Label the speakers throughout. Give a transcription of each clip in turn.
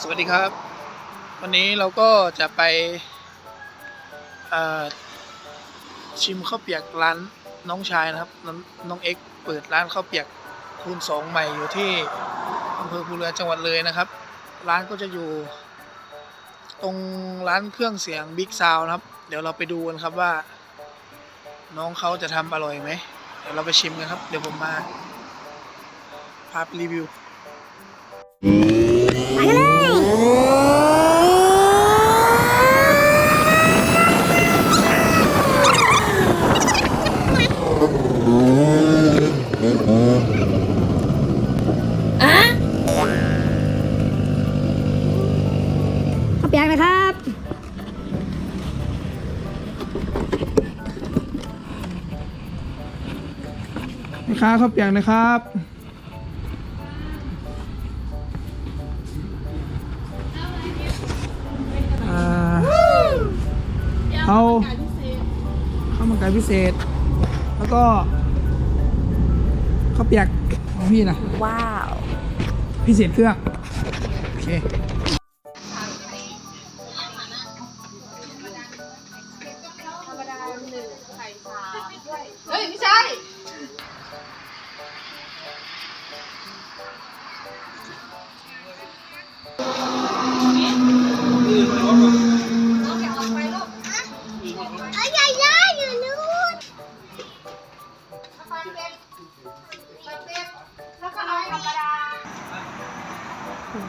Speaker 1: สวัสดีครับ วันนี้เราก็จะไปชิมข้าวเปียกร้านน้องชายนะครับน้องน้องเอ็กเปิดร้านข้าวเปียกคูณสองใหม่อยู่ที่อำเภอภูเรือจังหวัดเลยนะครับ ร้านก็จะอยู่ ตรงร้านเครื่องเสียงบิ๊กซาวนะครับ เดี๋ยวเราไปดูกันครับว่า น้องเขาจะทำอร่อยไหมเดี๋ยวเราไปชิมกันครับ เดี๋ยวผมมาพาไปรีวิว
Speaker 2: ข้ ค้า
Speaker 1: ข้าวเปียกนะครับอ่าเอาข้าวมันไก่พิเศษ แล้วก็ข้าวเปียกของพี่นะ
Speaker 2: ว้าว
Speaker 1: พิเศษเครื่อง โอเค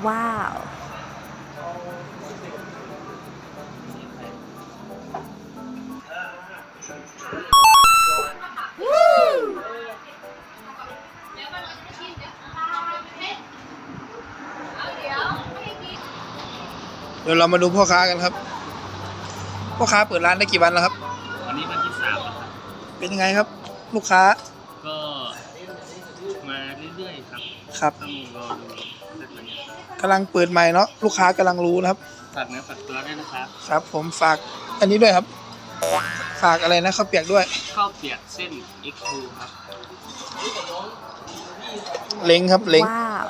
Speaker 2: ว้าว
Speaker 1: เดี๋ยวเรามาดูพ่อค้ากันครับ พ่อค้าเปิดร้านได้กี่วันแล้วครับ
Speaker 3: วันนี้วันที่สามแล้วครับ
Speaker 1: เป็นยังไงครับ ลูกค้า
Speaker 3: ก็มาเรื่อยๆครับ
Speaker 1: ครับ
Speaker 3: ต้องรอดูสักวันนี้
Speaker 1: กำลังเปิดใหม่เนาะลูกค้ากำลังรู้นะครับ
Speaker 3: ฝากเนื้อฝากตัวด้วยนะครับ
Speaker 1: ครับ ผมฝากอันนี้ด้วยครับ ฝากอะไรนะข้าวเปียกด้วย
Speaker 3: ข้าวเปียกเส้น X2 ครับ
Speaker 1: เล้งครับเล้ง
Speaker 2: ว้าว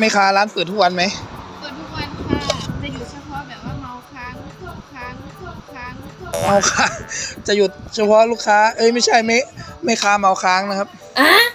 Speaker 1: ไม่ค้าร้านเปิดทุกวันไหม
Speaker 4: เปิดทุกวันค่ะจะอยู่เฉพาะแบบว่าเมาค้างเครื่องค้างเครื่องค้างเครื่อง
Speaker 1: เมาค้างจะหยุดเฉพาะลูกค้า เอ้ยไม่ใช่ไม่ไม่ค้าเมาค้างนะครับ What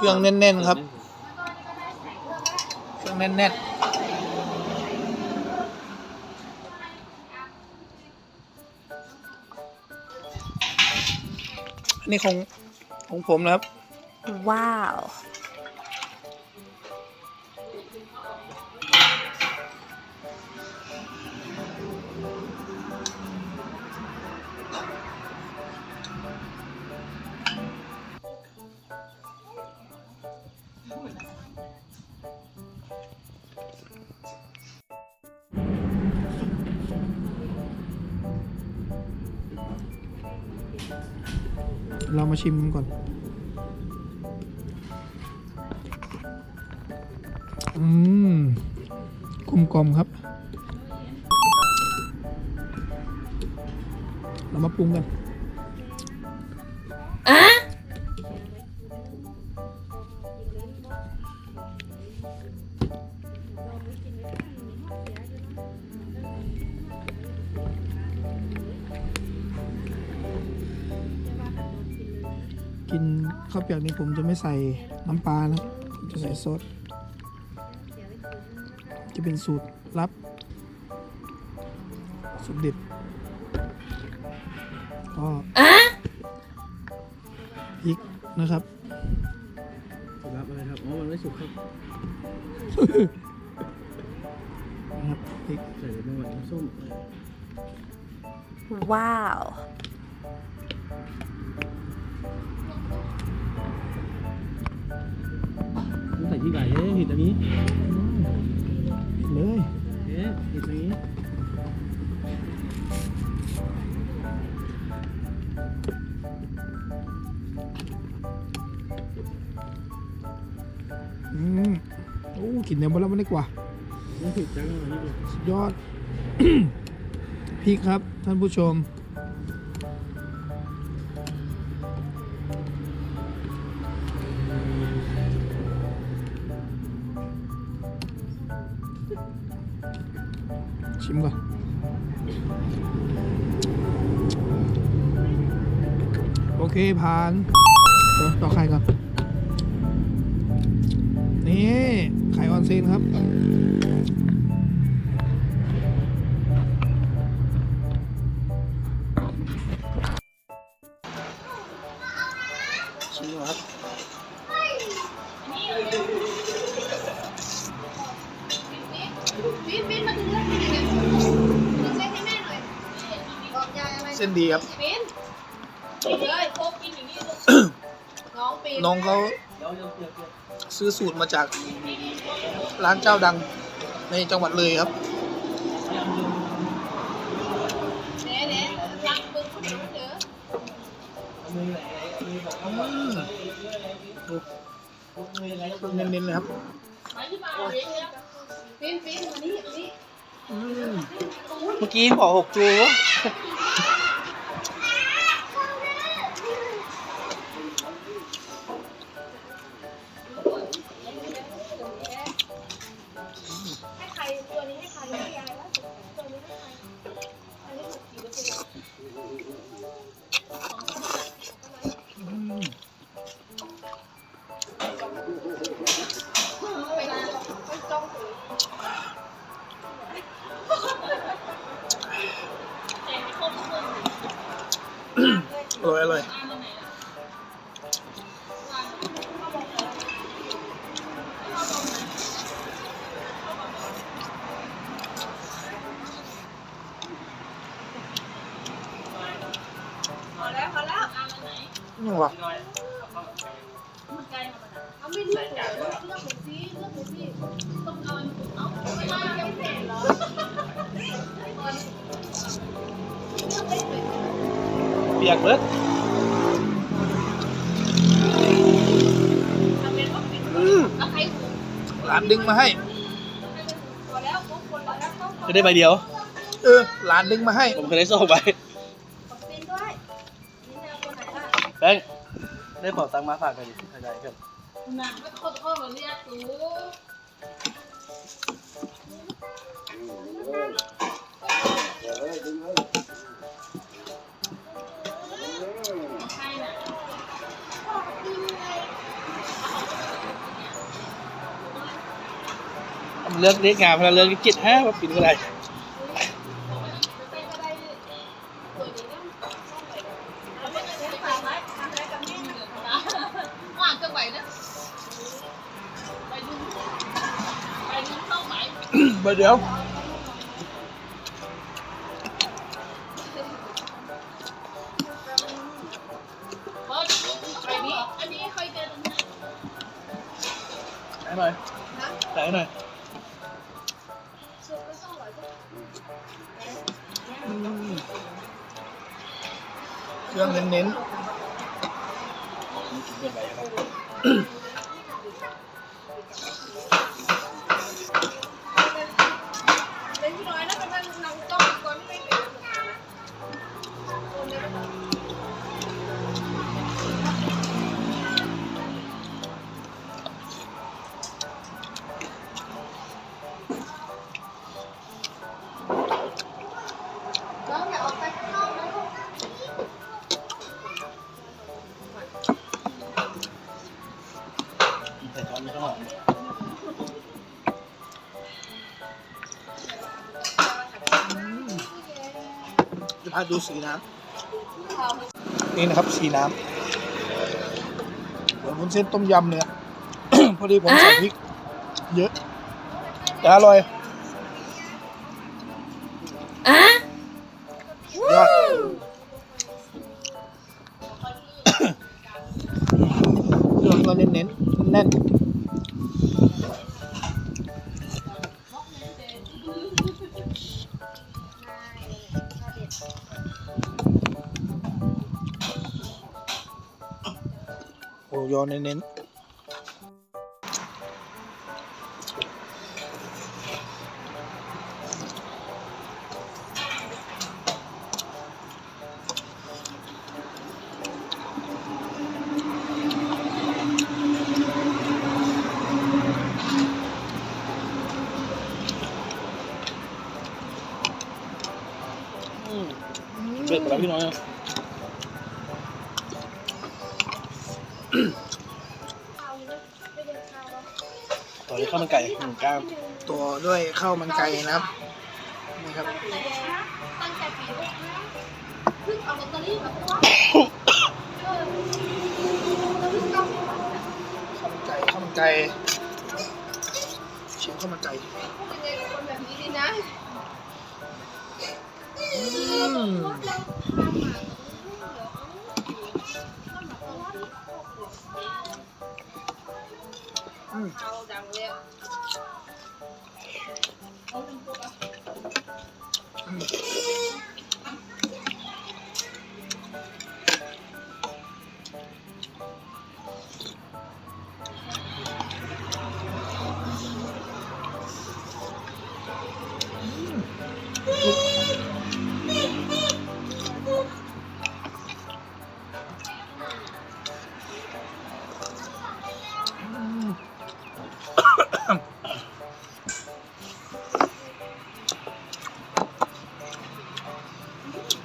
Speaker 1: เครื่องแน่นๆครับ เครื่องแน่นๆอันนี้ของของผมนะครับ
Speaker 2: ว้าว
Speaker 1: เรามาชิมกันก่อน อืมกลมกลมครับ เรามาปรุงกันอะ กินข้าวเปียกนี่ผมจะไม่ใส่น้ำปลานะครับผมจะใส่ซอสจะเป็นสูตรลับ สูตรเด็ดก็พริกนะครับ
Speaker 3: ครับ
Speaker 5: อะไรครับ อ๋อ มันไม่สุกครับ
Speaker 1: นะครับพริก
Speaker 5: ใส่ไปหน่อยน้ำส้ม
Speaker 6: ว้าว
Speaker 5: ต้อง ใส่ที่ไหนเอ๊ะเห็ดอันนี้
Speaker 1: เลย
Speaker 5: เอ๊ะเห็ดอันนี้
Speaker 1: อืมโอ้กลินเนี่ยบนแล้วมันได้กว่า
Speaker 5: ไม่สุกจังเลยนี่ดู
Speaker 1: สุดยอดพริกครับท่านผู้ชม ชิมก่อนโอเคผ่านต่อไข่ก่อนนี่ไข่ออนเซนครับชิมดูครับ
Speaker 4: ปิ้นปิ้นมาถึงแล้วปิ้นยังไงเส้นให้แม่หน่อยบอกยายอะไร
Speaker 1: เส้นดีครับ
Speaker 4: ปิ้นปิ้นเลยพกปิ้นอย่างนี้ลูกน้องปิ้น
Speaker 1: น้องเขาซื้อสูตรมาจากร้านเจ้าดังในจังหวัดเลยครับ
Speaker 4: เด้เด้รักมึงคนเดียวเด้อ
Speaker 1: อืมดูเครื่องเน้นๆเลยครับ
Speaker 4: ปิ้น ปิ้นมานี่มานี่
Speaker 1: อืม
Speaker 5: เมื่อกี้บอกหกจู
Speaker 4: ให้ใครตัวนี้ให้ใครให้ยายแล้วตัวนี้ให้ใครอันนี้หกกี่เปอร์เซ็นต์ เสร็จเปี
Speaker 1: ยกเบิด
Speaker 4: ทำเป็นว่าปิด
Speaker 1: อืม
Speaker 4: เอาใครหู
Speaker 1: หลานดึงมาให้
Speaker 4: พอแล้วทุกคนพอแล้วต้อง
Speaker 5: จะได้ใบเดียว
Speaker 1: เออ หลานดึงมาให้
Speaker 5: ผมเคยได้ส่งไป
Speaker 4: ขอบคุณด้วยนี่แนวคนไหนล่ะ
Speaker 5: แป้งได้บอกตังค์มาฝากกันดิใครได้กัน
Speaker 4: หนักไม่โคตรโคตรเรียกตู
Speaker 5: เลือกเรียกงานพลังเลือกจิตห้าว่าปิดก็ได้
Speaker 4: เป็นอะไรตัวนี้น เค
Speaker 7: รื่
Speaker 5: อ
Speaker 4: ง
Speaker 1: เน้น
Speaker 5: เๆ
Speaker 1: จะพาดูสีน้ำนี่นะครับสีน้ำเหมือนวุ้นเส้นต้มยำเลยอะพอดีผมใส่พริก เยอะแต่อร่อยย โอ้ยอเน้นๆเข้าวมันไก่หนึ่งก้ามตัวด้วยข้าวมันไก่นะครับนี่ครับ
Speaker 4: ตั้งแต่ปีหกห้าเพิ่งเอาลอตเตอรี่มาเพราะว่าเออแล้วเพิ่งเอาไปวางน่ะ
Speaker 1: ข้าวมันไก่ข้าวมันไก่ชิมข้าวมันไก่
Speaker 4: พูดยังไงกับคนแบบนี้ดีนะ
Speaker 1: อืม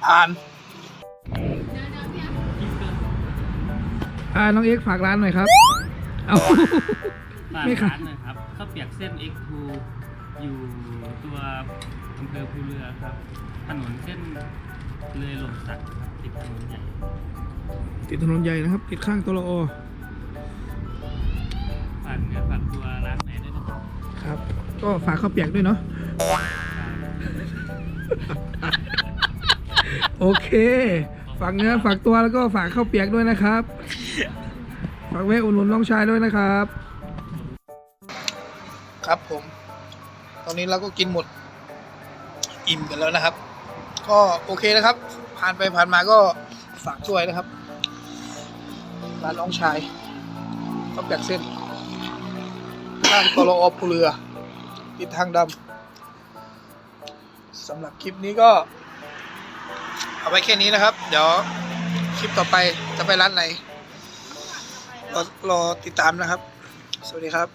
Speaker 1: อ่านอ่าน้องเอ็กฝากร้านหน่อยครับ เอา
Speaker 3: ฝาก
Speaker 1: ไม่ค่ะ
Speaker 3: ร้านหนะครับข้าวเปียกเส้น X2 อยู่ตัวอำเภอภูเรือครับ ถนนเส้นเลยหล่มสักครับติดถนนใหญ่
Speaker 1: ติดถนนใหญ่นะครับ ติดข้างตลอ
Speaker 3: ฝากเนื้อฝากตัวร้านไหนด้วยนะครับ
Speaker 1: ครับ ก็ฝากข้าวเปียกด้วยเนาะ โอเค ฝากเนื้อฝากตัวแล้วก็ฝากข้าวเปียกด้วยนะครับ ฝากแวะอุดหนุนน้องชายด้วยนะครับ ครับผม ตอนนี้เราก็กินหมด อิ่มกันแล้วนะครับ ก็โอเคนะครับ ผ่านไปผ่านมาก็ฝากช่วยนะครับร้านน้องชายข้าวเปียกเส้นข้างตลอภูเรือติดทางดำสำหรับคลิปนี้ก็ เอาไว้แค่นี้นะครับ เดี๋ยวคลิปต่อไปจะไปร้านไหนรอรอติดตามนะครับ สวัสดีครับ